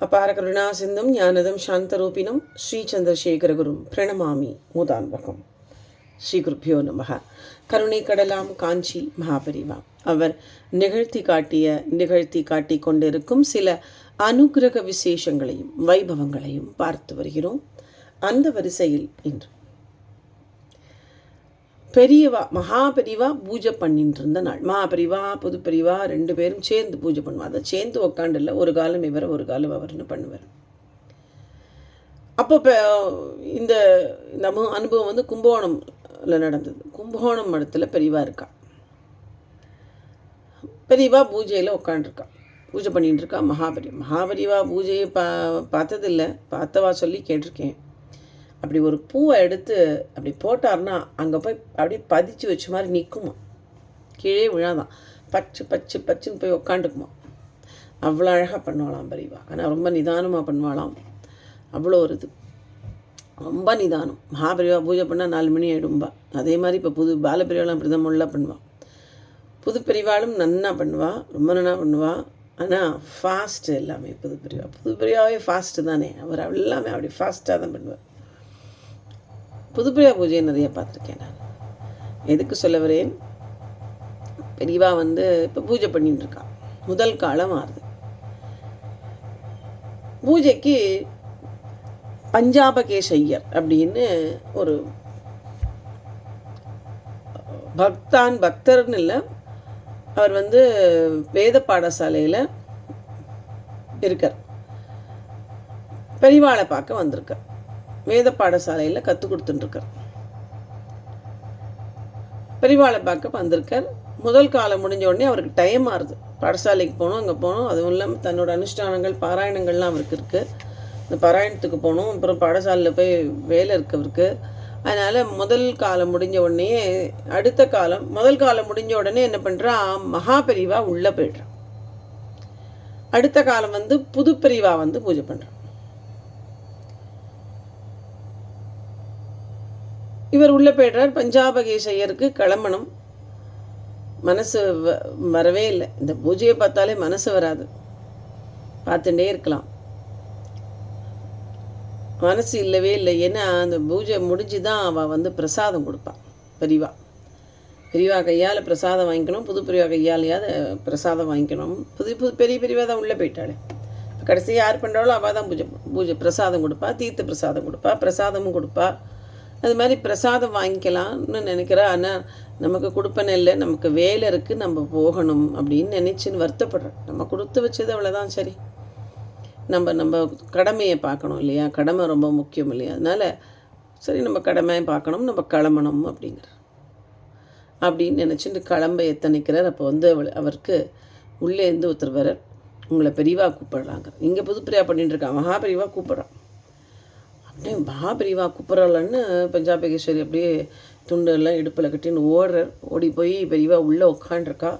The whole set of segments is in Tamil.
அபார கருணா சிந்தும் ஞானதம் சாந்தரூபிணம் ஸ்ரீ சந்திரசேகரகுரும் பிரணமாமி மூதான்பகம். ஸ்ரீ குருப்பியோ நமக. கருணை கடலாம் காஞ்சி மகாபரிவா. அவர் நிகழ்த்தி காட்டிய நிகழ்த்தி காட்டிக் கொண்டிருக்கும் சில அனுக்கிரக விசேஷங்களையும் வைபவங்களையும் பார்த்து வருகிறோம். அந்த வரிசையில் இன்று பெரியவா மகாபெரிவா பூஜை பண்ணிட்டு இருந்த நாள். மகாபெரிவா புது ரெண்டு பேரும் சேர்ந்து பூஜை பண்ணுவோம் அதை சேர்ந்து உக்காண்டில்ல ஒரு காலம் இவர் ஒரு காலம் அவர்னு பண்ணுவார். அப்போ இப்போ இந்த நம்ம அனுபவம் வந்து கும்பகோணம்ல நடந்தது. கும்பகோணம் மடத்தில் பெரியவா இருக்கா. பெரியவா பூஜையில் உட்காண்டிருக்கா பூஜை பண்ணிட்டு இருக்கா மகாபெரி. மகாபெரிவா பூஜையை பா பார்த்ததில்லை. பார்த்தவா சொல்லி கேட்டிருக்கேன். அப்படி ஒரு பூவை எடுத்து அப்படி போட்டார்னா அங்கே போய் அப்படியே பதிச்சு வச்ச மாதிரி நிற்குமா கீழே விழாதான். பச்சு பச்சு பச்சுன்னு போய் உக்காண்டுக்குமா அவ்வளோ அழகாக பண்ணுவாளாம் பரிவா. ஆனால் ரொம்ப நிதானமாக பண்ணுவாளாம். அவ்வளோ ஒரு இது. ரொம்ப நிதானம். மகாபிரிவா பூஜை பண்ணால் நாலு மணி ஆகிடும்பா அதே மாதிரி இப்போ புது பாலப்பிரிவாலாம் அப்படி தான் முள்ள பண்ணுவாள் புது பிரிவாலும் நன்னா பண்ணுவாள் ரொம்ப நன்னா பண்ணுவாள் ஆனால் ஃபாஸ்ட்டு எல்லாமே புது பிரிவா. புது பிரிவாவே ஃபாஸ்ட்டு தானே. அவர் எல்லாமே அப்படி ஃபாஸ்ட்டாக தான் பண்ணுவார். புதுப்பிரியா பூஜையை நிறைய பார்த்துருக்கேன் நான். எதுக்கு சொல்ல வரேன்? பெரியவா வந்து இப்போ பூஜை பண்ணிட்டுருக்கா முதல் காலம் ஆறுது. பூஜைக்கு பஞ்சாபகேஷ் ஐயர் அப்படின்னு ஒரு பக்தான் பக்தர்னு இல்லை அவர் வந்து வேத பாடசாலையில் இருக்கார். பெரியவாளை பார்க்க வந்திருக்கார். வேத பாடசாலையில் கற்றுக் கொடுத்துட்டுருக்கார். பெரிவாளை பார்க்க வந்திருக்கார். முதல் காலம் முடிஞ்ச உடனே அவருக்கு டைம் ஆகுது பாடசாலைக்கு போகணும் அங்கே போகணும் அதுவும் இல்லாமல் தன்னோட அனுஷ்டானங்கள் பாராயணங்கள்லாம் அவருக்கு இருக்குது இந்த பாராயணத்துக்கு போகணும் அப்புறம் பாடசாலையில் போய் வேலை இருக்கு அவருக்கு. அதனால் முதல் காலம் முடிஞ்ச உடனே அடுத்த காலம் முதல் காலம் முடிஞ்ச உடனே என்ன பண்ணுறான் மகா பெரிவா உள்ளே போய்ட்றான் அடுத்த காலம் வந்து புது பெரிவா வந்து பூஜை பண்ணுறான் இவர் உள்ளே போய்டுறார். பஞ்சாபகேஷையருக்கு கிளம்பணும். மனசு வ- வரவே இல்லை. இந்த பூஜையை பார்த்தாலே மனசு வராது. பார்த்துட்டே இருக்கலாம். மனசு இல்லவே இல்லை. ஏன்னா அந்த பூஜை முடிஞ்சு தான் அவள் வந்து பிரசாதம் கொடுப்பாள் பெரியவா பெரியவா கையால் பிரசாதம் வாங்கிக்கணும். புது பெரியவா கையாலையாவது பிரசாதம் வாங்கிக்கணும். புது புது பெரிய பெரியவா தான் உள்ளே போயிட்டாளே. கடைசியாக யார் பண்ணுறாளோ அவள் தான் பூஜை பூஜை பிரசாதம் கொடுப்பா. தீர்த்த பிரசாதம் கொடுப்பா. பிரசாதமும் கொடுப்பா. அது மாதிரி பிரசாதம் வாங்கிக்கலாம்னு நினைக்கிறா. ஆனால் நமக்கு கொடுப்பன இல்லை. நமக்கு வேலை இருக்குது நம்ம போகணும் அப்படின்னு நினச்சின்னு வருத்தப்படுறேன் நம்ம கொடுத்து வச்சது அவ்வளோதான் சரி. நம்ம நம்ம கடமையை பார்க்கணும் இல்லையா? கடமை ரொம்ப முக்கியம் இல்லையா? அதனால் சரி நம்ம கடமையை பார்க்கணும். நம்ம கிளம்பணும் அப்படிங்கிற. அப்படின்னு நினச்சிட்டு கிளம்ப எத்தனைக்கிறார். அப்போ வந்து அவள் அவருக்கு உள்ளேருந்து ஒருத்தர் வர உங்களை பெரியவா கூப்பிடுறாங்க இங்கே புதுப்பிரியா பண்ணிட்டு இருக்கான் மகா பெரியவா கூப்பிட்றான். அப்படியே மகாபிரிவா கூப்பிட்றாளன்னு பஞ்சாபகேஸ்வரி அப்படியே துண்டெல்லாம் இடுப்பில் கட்டின்னு ஓடுறார் ஓடி போய் பெரியவா உள்ளே உட்காண்டிருக்கா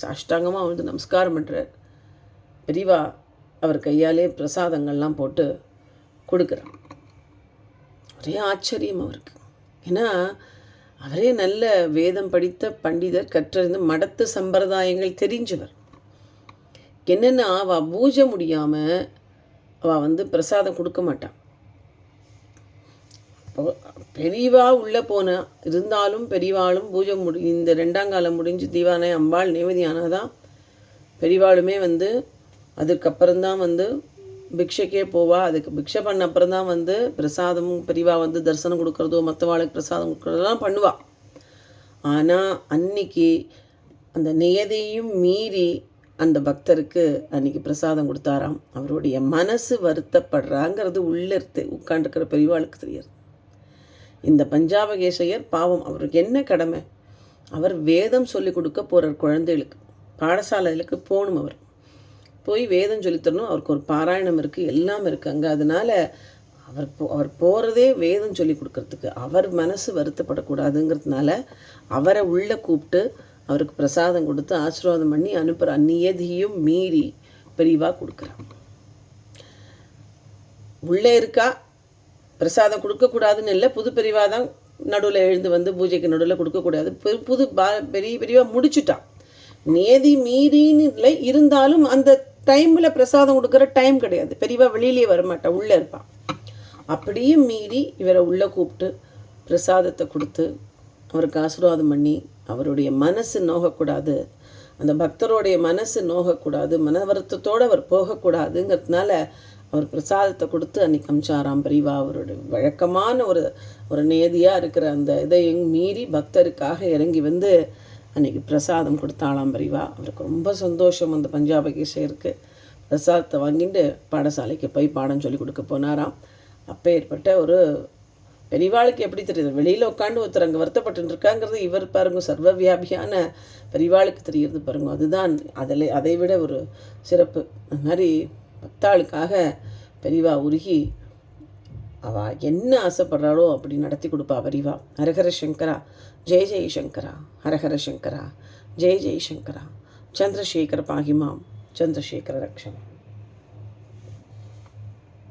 சாஷ்டாங்கமாக வந்து நமஸ்காரம் பண்ணுறார் பெரியவா அவர் கையாலே பிரசாதங்கள்லாம் போட்டு கொடுக்குறார் ஒரே ஆச்சரியம் அவருக்கு. ஏன்னா அவரே நல்ல வேதம் படித்த பண்டிதர் கற்றறிந்து மடத்து சம்பிரதாயங்கள் தெரிஞ்சவர். என்னென்னா அவள் பூஜை முடியாமல் அவள் வந்து பிரசாதம் கொடுக்க மாட்டான். பெரியவா உள்ளே போன இருந்தாலும் பெரியவாளும் பூஜை முடி இந்த ரெண்டாம் காலம் முடிஞ்சு தீவானை அம்பாள் நேவதியானாதான் பெரியவாளுமே வந்து அதுக்கப்புறம்தான் வந்து பிக்ஷைக்கே போவா. அதுக்கு பிக்ஷை பண்ண அப்புறம் தான் வந்து பிரசாதம் பெரியவா வந்து தரிசனம் கொடுக்குறதோ மற்றவாளுக்கு பிரசாதம் கொடுக்குறதெல்லாம் பண்ணுவாள் ஆனால் அன்னைக்கு அந்த நியதியும் மீறி அந்த பக்தருக்கு அன்னைக்கு பிரசாதம் கொடுத்தாராம். அவருடைய மனசு வருத்தப்படுறாங்கிறது உள்ளே இருந்து உட்காண்டிருக்கிற பெரியவாளுக்கு தெரியாது. இந்த பஞ்சாபகேசையர் பாவம் அவருக்கு என்ன கடமை? அவர் வேதம் சொல்லி கொடுக்க போகிறார் குழந்தைகளுக்கு பாடசாலைகளுக்கு போகணும் அவர். போய் வேதம் சொல்லித்தரணும் அவருக்கு ஒரு பாராயணம் இருக்குது எல்லாம் இருக்குது அங்கே. அதனால் அவர் போ அவர் போகிறதே வேதம் சொல்லி கொடுக்கறதுக்கு அவர் மனசு வருத்தப்படக்கூடாதுங்கிறதுனால அவரை உள்ளே கூப்பிட்டு அவருக்கு பிரசாதம் கொடுத்து ஆசீர்வாதம் பண்ணி அனுப்புகிற நியதியும் மீறி பிரிவாக கொடுக்குறான் உள்ளே இருக்கா? பிரசாதம் கொடுக்கக்கூடாதுன்னு இல்லை புது பெரியவா தான் நடுவில் எழுந்து வந்து பூஜைக்கு நடுவில் கொடுக்கக்கூடாது. புது பா பெரிய பெரியவா முடிச்சுட்டான். நேதி மீறின்னு இல்லை இருந்தாலும் அந்த டைமில் பிரசாதம் கொடுக்குற டைம் கிடையாது. பெரியவா வெளியிலேயே வரமாட்டான் உள்ளே இருப்பான். அப்படியும் மீறி இவரை உள்ளே கூப்பிட்டு பிரசாதத்தை கொடுத்து அவருக்கு ஆசீர்வாதம் பண்ணி அவருடைய மனசு நோகக்கூடாது. அந்த பக்தருடைய மனசு நோகக்கூடாது. மன வருத்தத்தோடு அவர் போகக்கூடாதுங்கிறதுனால அவர் பிரசாதத்தை கொடுத்து அன்றைக்கி அமிச்சாராம் பிரிவா அவரோட வழக்கமான ஒரு ஒரு நேதியாக இருக்கிற அந்த இதையும் மீறி பக்தருக்காக இறங்கி வந்து அன்றைக்கி பிரசாதம் கொடுத்தாளாம் பிரிவா. அவருக்கு ரொம்ப சந்தோஷம் அந்த பஞ்சாபகேஷருக்கு பிரசாதத்தை வாங்கிட்டு பாடசாலைக்கு போய் பாடம் சொல்லி கொடுக்க போனாராம். அப்போ ஏற்பட்ட ஒரு பெரிவாளுக்கு எப்படி தெரியுது? வெளியில் உட்காந்து ஒருத்தர் அங்கே வருத்தப்பட்டு இருக்காங்கிறது இவர் பாருங்க சர்வ வியாபியான பெரிவாளுக்கு தெரியுது பாருங்க. அதுதான் அதில் அதை விட ஒரு சிறப்பு. அது மாதிரி பக்தாளுக்காக பெரிவா உருகி அவள் என்ன ஆசைப்படுறாளோ அப்படி நடத்தி கொடுப்பா பெரிவா. ஹரஹர சங்கரா ஜெய ஜெய சங்கரா ஹரஹர சங்கரா ஜெய ஜெய சங்கரா சந்திரசேகர பாகிமாம் சந்திரசேகர ரக்ஷம்